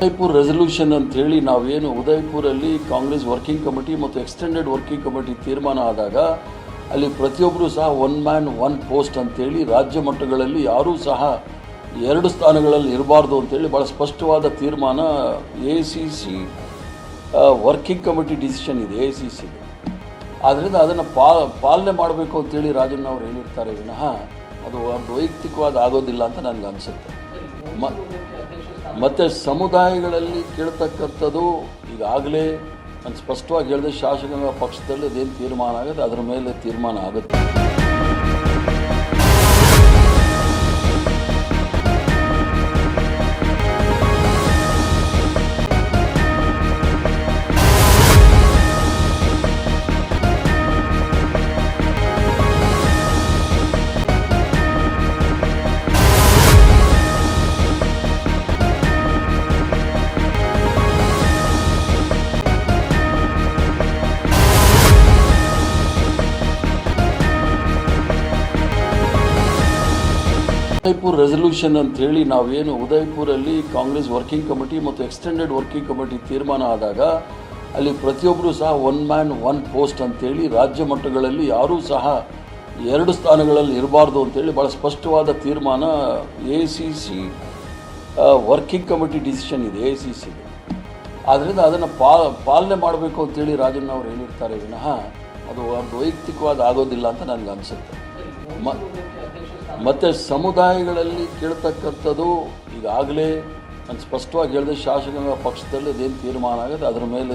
Udaipur resolution ಅಂತ ಹೇಳಿ ನಾವೇನು ಉದಯ್ಪುರಲ್ಲಿ ಕಾಂಗ್ರೆಸ್ ವರ್ಕಿಂಗ್ ಕಮಿಟಿ ಮತ್ತು ಎಕ್ಸ್ಟೆಂಡೆಡ್ ವರ್ಕಿಂಗ್ ಕಮಿಟಿ ತೀರ್ಮಾನ ಆದಾಗ ಅಲ್ಲಿ ಪ್ರತಿಯೊಬ್ಬರು ಸಹ ಒನ್ ಮ್ಯಾನ್ ಒನ್ ಪೋಸ್ಟ್ ಅಂತೇಳಿ ರಾಜ್ಯ ಮಟ್ಟಗಳಲ್ಲಿ ಯಾರೂ ಸಹ ಎರಡು ಸ್ಥಾನಗಳಲ್ಲಿ ಇರಬಾರ್ದು ಅಂತೇಳಿ ಭಾಳ ಸ್ಪಷ್ಟವಾದ ತೀರ್ಮಾನ A C C working committee decision ಇದೆ ಎ ಸಿ ಸಿ ಆದ್ದರಿಂದ ಅದನ್ನು ಪಾ, ಪಾಲನೆ ಮಾಡಬೇಕು ಅಂತೇಳಿ ರಾಜಣ್ಣ ಅವ್ರು ಹೇಳಿರ್ತಾರೆ ವಿನಃ ಅದು ವೈಯಕ್ತಿಕವಾದ ಆಗೋದಿಲ್ಲ ಅಂತ ನನಗೆ ಅನಿಸುತ್ತೆ. ಮತ್ತು ಸಮುದಾಯಗಳಲ್ಲಿ ಕೇಳ್ತಕ್ಕಂಥದ್ದು ಈಗಾಗಲೇ ನಾನು ಸ್ಪಷ್ಟವಾಗಿ ಹೇಳಿದೆ ಶಾಸಕಾಂಗ ಪಕ್ಷದಲ್ಲಿ ಅದೇನು ತೀರ್ಮಾನ ಆಗುತ್ತೆ, ಅದರ ಮೇಲೆ ತೀರ್ಮಾನ ಆಗುತ್ತೆ. ಉದಯ್ಪುರ್ ರೆಸಲ್ಯೂಷನ್ ಅಂತ ಹೇಳಿ ನಾವೇನು ಉದಯ್ಪುರಲ್ಲಿ ಕಾಂಗ್ರೆಸ್ ವರ್ಕಿಂಗ್ ಕಮಿಟಿ ಮತ್ತು ಎಕ್ಸ್ಟೆಂಡೆಡ್ ವರ್ಕಿಂಗ್ ಕಮಿಟಿ ತೀರ್ಮಾನ ಆದಾಗ ಅಲ್ಲಿ ಪ್ರತಿಯೊಬ್ಬರು ಸಹ ಒನ್ ಮ್ಯಾನ್ ಒನ್ ಪೋಸ್ಟ್ ಅಂತೇಳಿ ರಾಜ್ಯ ಮಟ್ಟಗಳಲ್ಲಿ ಯಾರೂ ಸಹ ಎರಡು ಸ್ಥಾನಗಳಲ್ಲಿ ಇರಬಾರ್ದು ಅಂತೇಳಿ ಭಾಳ ಸ್ಪಷ್ಟವಾದ ತೀರ್ಮಾನ A C C working committee decision ಇದೆ ಎ ಸಿ ಸಿ ಆದ್ದರಿಂದ ಅದನ್ನು ಪಾಲನೆ ಮಾಡಬೇಕು ಅಂತೇಳಿ ರಾಜಣ್ಣ ಅವ್ರು ಹೇಳಿರ್ತಾರೆ ವಿನಃ ಅದು ಒಂದು ವೈಯಕ್ತಿಕವಾದ ಆಗೋದಿಲ್ಲ ಅಂತ ನನಗೆ ಅನಿಸುತ್ತೆ. ಮ ಮತ್ತು ಸಮುದಾಯಗಳಲ್ಲಿ ಕೇಳ್ತಕ್ಕಂಥದ್ದು ಈಗಾಗಲೇ ನಾನು ಸ್ಪಷ್ಟವಾಗಿ ಹೇಳಿದೆ ಶಾಸಕಾಂಗ ಪಕ್ಷದಲ್ಲಿ ಅದೇನು ತೀರ್ಮಾನ ಆಗುತ್ತೆ ಅದರ ಮೇಲೆ